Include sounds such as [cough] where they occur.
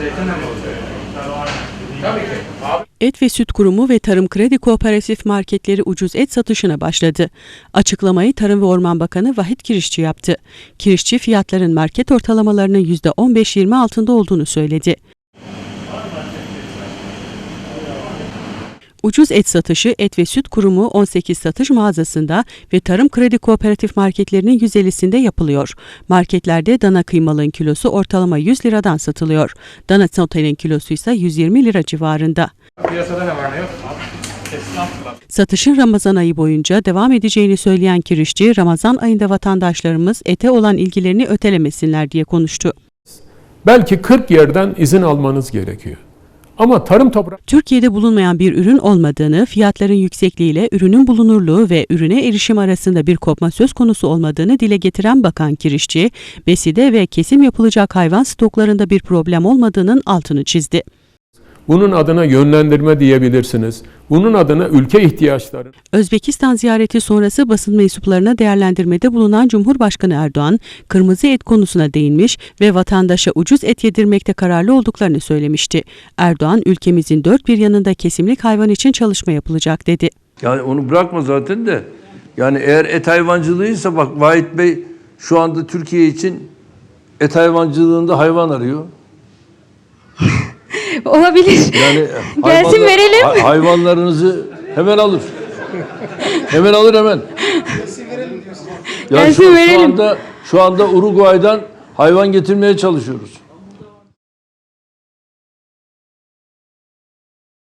zeytinle mi olacak? Tabii ki. Abi Et ve Süt Kurumu ve Tarım Kredi Kooperatif marketleri ucuz et satışına başladı. Açıklamayı Tarım ve Orman Bakanı Vahit Kirişçi yaptı. Kirişçi fiyatların market ortalamalarının %15-20 altında olduğunu söyledi. Ucuz et satışı Et ve Süt Kurumu 18 satış mağazasında ve Tarım Kredi Kooperatif marketlerinin 150'sinde yapılıyor. Marketlerde dana kıymalığın kilosu ortalama 100 liradan satılıyor. Dana sotenin kilosu ise 120 lira civarında. piyasada ne var ne yok? Satışın Ramazan ayı boyunca devam edeceğini söyleyen kirişçi, Ramazan ayında vatandaşlarımız ete olan ilgilerini ötelemesinler diye konuştu. Belki 40 yerden izin almanız gerekiyor. Ama tarım toprağı Türkiye'de bulunmayan bir ürün olmadığını, fiyatların yüksekliğiyle ürünün bulunurluğu ve ürüne erişim arasında bir kopma söz konusu olmadığını dile getiren Bakan Kirişçi, beside ve kesim yapılacak hayvan stoklarında bir problem olmadığının altını çizdi. Bunun adına yönlendirme diyebilirsiniz. Bunun adına ülke ihtiyaçları Özbekistan ziyareti sonrası basın mensuplarına değerlendirmede bulunan Cumhurbaşkanı Erdoğan, kırmızı et konusuna değinmiş ve vatandaşa ucuz et yedirmekte kararlı olduklarını söylemişti. Erdoğan, ülkemizin dört bir yanında kesimlik hayvan için çalışma yapılacak dedi. Yani onu bırakma zaten de. Yani eğer et hayvancılığıysa bak Vahit Bey şu anda Türkiye için et hayvancılığında hayvan arıyor. [laughs] Olabilir. Yani [laughs] Gelsin hayvanlar- verelim. hay- hayvanlarınızı hemen alır. Hemen alır hemen. Ya Gelsin şu, şu verelim. anda şu anda Uruguay'dan hayvan getirmeye çalışıyoruz.